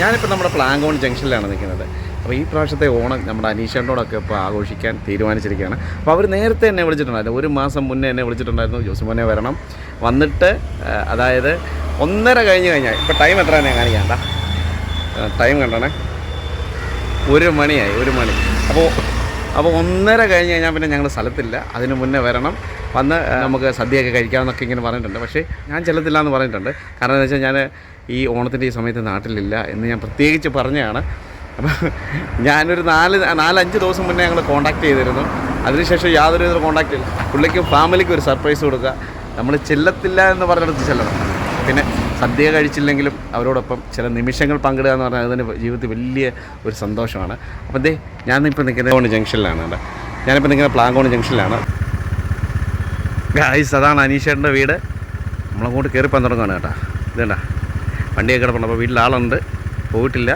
ഞാനിപ്പോൾ നമ്മുടെ പ്ലാങ്കോൺ ജംഗ്ഷനിലാണ് നിൽക്കുന്നത്. അപ്പോൾ ഈ പ്രാവശ്യത്തെ ഓണം നമ്മുടെ അനീഷേട്ടനോടൊക്കെ ഇപ്പോൾ ആഘോഷിക്കാൻ തീരുമാനിച്ചിരിക്കുകയാണ്. അപ്പോൾ അവർ നേരത്തെ എന്നെ വിളിച്ചിട്ടുണ്ടായിരുന്നു. ഒരു മാസം മുന്നേ എന്നെ വിളിച്ചിട്ടുണ്ടായിരുന്നു. ജോസുമോനെ വരണം. വന്നിട്ട് അതായത് ഒന്നര കഴിഞ്ഞ് കഴിഞ്ഞാൽ ഇപ്പോൾ ടൈം എത്ര തന്നെ കാണിക്കണ്ട ടൈം കണ്ടണേ? ഒരു മണിയായി ഒരു മണി. അപ്പോൾ അപ്പോൾ ഒന്നര കഴിഞ്ഞ് കഴിഞ്ഞാൽ പിന്നെ ഞങ്ങൾ സ്ഥലത്തില്ല. അതിന് മുന്നേ വരണം. വന്ന് നമുക്ക് സദ്യയൊക്കെ കഴിക്കാമെന്നൊക്കെ ഇങ്ങനെ പറഞ്ഞിട്ടുണ്ട്. പക്ഷേ ഞാൻ ചെല്ലത്തില്ല എന്ന് പറഞ്ഞിട്ടുണ്ട്. കാരണം എന്താ വെച്ചാൽ ഞാൻ ഈ ഓണത്തിന്റെ ഈ സമയത്ത് നാട്ടിലില്ല എന്ന് ഞാൻ പ്രത്യേകിച്ച് പറഞ്ഞതാണ്. അപ്പോൾ ഞാനൊരു നാല് നാലഞ്ച് ദിവസം മുന്നേ ഞങ്ങൾ കോൺടാക്ട് ചെയ്തിരുന്നു. അതിനുശേഷം യാതൊരു വിധ കോൺടാക്റ്റ് ഇല്ല. പുള്ളിക്കും ഫാമിലിക്കും ഒരു സർപ്രൈസ് കൊടുക്കുക. നമ്മൾ ചെല്ലത്തില്ല എന്ന് പറഞ്ഞിടത്ത് ചെല്ലണം. പിന്നെ സദ്യ കഴിച്ചില്ലെങ്കിലും അവരോടൊപ്പം ചില നിമിഷങ്ങൾ പങ്കിടുക എന്ന് പറഞ്ഞാൽ അതിന് ജീവിതത്തിൽ വലിയ ഒരു സന്തോഷമാണ്. അപ്പം ദേ ഞാനിപ്പോൾ നിൽക്കുന്ന ജംഗ്ഷനിലാണ് ഞാനിപ്പോൾ നിൽക്കുന്നത് പ്ലാങ്കോൺ ജംഗ്ഷനിലാണ്. ഗായ്സ് അതാണ് അനീഷേട്ടന്റെ വീട്. നമ്മളങ്ങോട്ട് കയറിപ്പോൻ തുടങ്ങുകയാണ് കേട്ടോ. ഇതേണ്ട വണ്ടിയൊക്കെ കിടപ്പുണ്ട്. അപ്പോൾ വീട്ടിൽ ആളുണ്ട്. പോയിട്ടില്ല.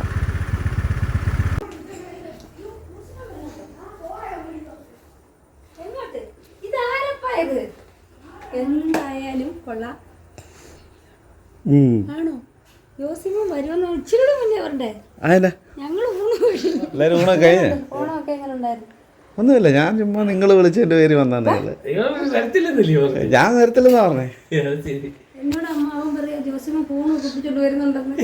എന്തായാലും കൊള്ളാം. ആണോ? വരുമെന്ന് ഇച്ചിരി മുന്നേ പറഞ്ഞേ ഊണൊക്കെ ഒന്നുമില്ല ഞാൻ ചുമ്മാ നിങ്ങൾ വിളിച്ചതിന്റെ പേര് വന്നാണ് ഞാൻ നേരത്തില്ലെന്നാ പറഞ്ഞേ. എന്നോട് അമ്മാവൻ പറയാ ഫോൺ വരുന്നുണ്ടെന്ന്.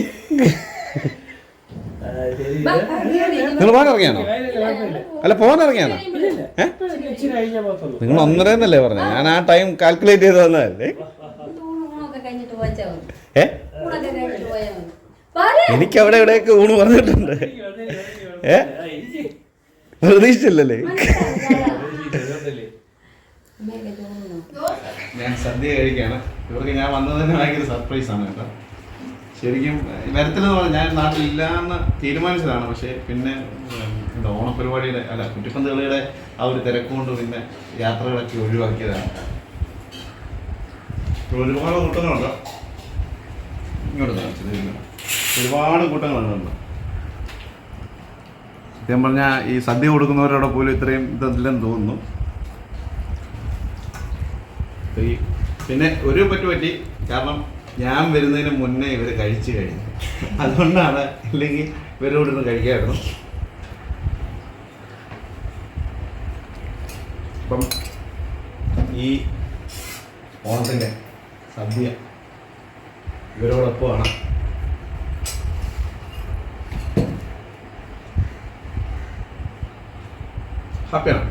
നിങ്ങൾ പോകാൻ ഇറങ്ങിയാണോ അല്ല പോകാൻ ഇറങ്ങിയാണോ നിങ്ങൾ ഒന്നരന്നല്ലേ പറഞ്ഞത് ഞാൻ ആ ടൈം കാൽക്കുലേറ്റ് ചെയ്ത് തന്നതല്ലേ? ഏ. എനിക്ക് അവിടെ എവിടെയൊക്കെ ഊണ് പറഞ്ഞിട്ടുണ്ട്. ഏ? പ്രതീക്ഷിച്ചില്ലല്ലേ? ഞാൻ സദ്യ കഴിക്കാണ് ഇവർക്ക് ഞാൻ വന്നത് തന്നെ ഭയങ്കര സർപ്രൈസ് ആണ് കേട്ടോ. ശരിക്കും വരത്തില്ലെന്ന് പറഞ്ഞാൽ ഞാൻ നാട്ടിലില്ല എന്ന് തീരുമാനിച്ചതാണ്. പക്ഷേ പിന്നെ എന്താ ഓണപരിപാടിയുടെ അല്ല കുറ്റിപ്പന്ത് കളിയുടെ ആ ഒരു തിരക്കുകൊണ്ട് പിന്നെ യാത്രകളൊക്കെ ഒഴിവാക്കിയതാണ്. ഒരുപാട് കൂട്ടങ്ങളുണ്ട്. ഇങ്ങോട്ട് കാണിച്ചത്. ഒരുപാട് കൂട്ടങ്ങളുണ്ട് സത്യം പറഞ്ഞാൽ ഈ സദ്യ കൊടുക്കുന്നവരോടെ പോലും ഇത്രയും ഇതില്ലെന്ന് തോന്നുന്നു. പിന്നെ ഒരു പറ്റു പറ്റി. കാരണം ഞാൻ വരുന്നതിന് മുന്നേ ഇവർ കഴിച്ചു കഴിഞ്ഞു. അതുകൊണ്ടാണ് ഇല്ലെങ്കിൽ ഇവരോട് ഇന്ന് കഴിക്കായിരുന്നു. അപ്പം ഈ ഓണത്തിന്റെ സദ്യ ഇവരോടൊപ്പമാണ്. ഹാപ്പിയാണ്?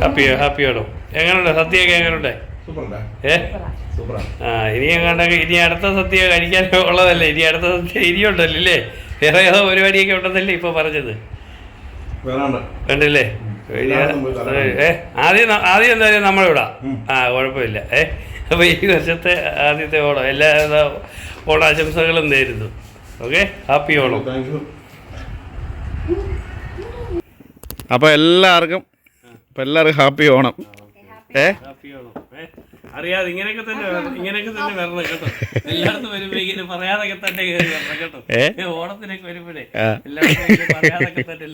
ഹാപ്പിയോ ഹാപ്പിയാണോ എങ്ങനെയുണ്ട്? സദ്യയൊക്കെ എങ്ങനെയുണ്ട്? ഇനി എങ്ങാണ്ട് ഇനി അടുത്ത സദ്യ കഴിക്കാൻ ഉള്ളതല്ലേ? ഇനി അടുത്ത സദ്യ ഇനിയുണ്ടല്ലോ അല്ലേ വേറെ ഏതോ പരിപാടിയൊക്കെ ഉണ്ടെന്നല്ലേ ഇപ്പോൾ പറഞ്ഞത്. വേറാണ്ട് കണ്ടില്ലേ? ഏ ആദ്യം ആദ്യം എന്തായാലും നമ്മളിവിടെ. ആ കുഴപ്പമില്ല. ഏ അപ്പോൾ ഈ വർഷത്തെ ആദ്യത്തെ ഓണം എല്ലാ ഓണാശംസകളും നേരുന്നു. ഓക്കെ? ഹാപ്പി ഓണം. അപ്പോൾ എല്ലാവർക്കും അപ്പോൾ എല്ലാവർക്കും ഹാപ്പി ഓണം. അറിയാതെ ഇങ്ങനെയൊക്കെ തന്നെ ഇങ്ങനെയൊക്കെ തന്നെ വരണം കേട്ടോ. എല്ലായിടത്തും വരുമ്പോഴേക്കും പറയാതൊക്കെ തന്നെ കേട്ടോ. ഓണത്തിനൊക്കെ വരുമ്പോഴേ എല്ലായിടത്തും പറയാതൊക്കെ തന്നെ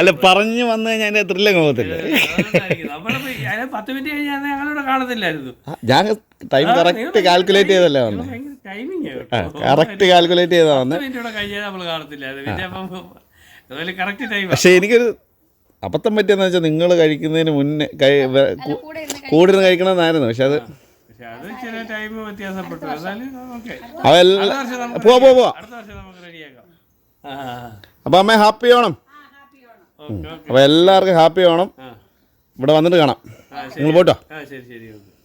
അല്ല പറഞ്ഞു വന്നു കഴിഞ്ഞാൽ അതിന്റെ ത്രില്ലങ്ങ് പോകത്തില്ല. അതുകൊണ്ടായിരിക്കും. പത്ത് മിനിറ്റ് കഴിഞ്ഞാൽ ഞങ്ങളിവിടെ കാണത്തില്ലായിരുന്നു. ഞാൻ ടൈം കറക്റ്റ് കാൽക്കുലേറ്റ് ചെയ്തല്ലേ ആ കറക്റ്റ് കാൽക്കുലേറ്റ് ചെയ്താ വന്നത് മിനിറ്റ് കഴിഞ്ഞാൽ നമ്മൾ കാണത്തില്ലായിരുന്നു. പക്ഷെ എനിക്കൊരു അബദ്ധം പറ്റിയെന്ന് വെച്ചാൽ നിങ്ങൾ കഴിക്കുന്നതിന് മുന്നേ കഴി- വെ- കൂ- കഴിക്കണമെന്നായിരുന്നു. പക്ഷെ അത് പോവാ പോവാ പോവാ. അപ്പോൾ അമ്മ ഹാപ്പി ഓണം. അപ്പൊ ഓക്കെ അപ്പോൾ എല്ലാവർക്കും ഹാപ്പി ഓണം. ഇവിടെ വന്നിട്ട് കാണാം. നിങ്ങൾ പോട്ടോ? ആ ശരി ശരി. ഓക്കെ.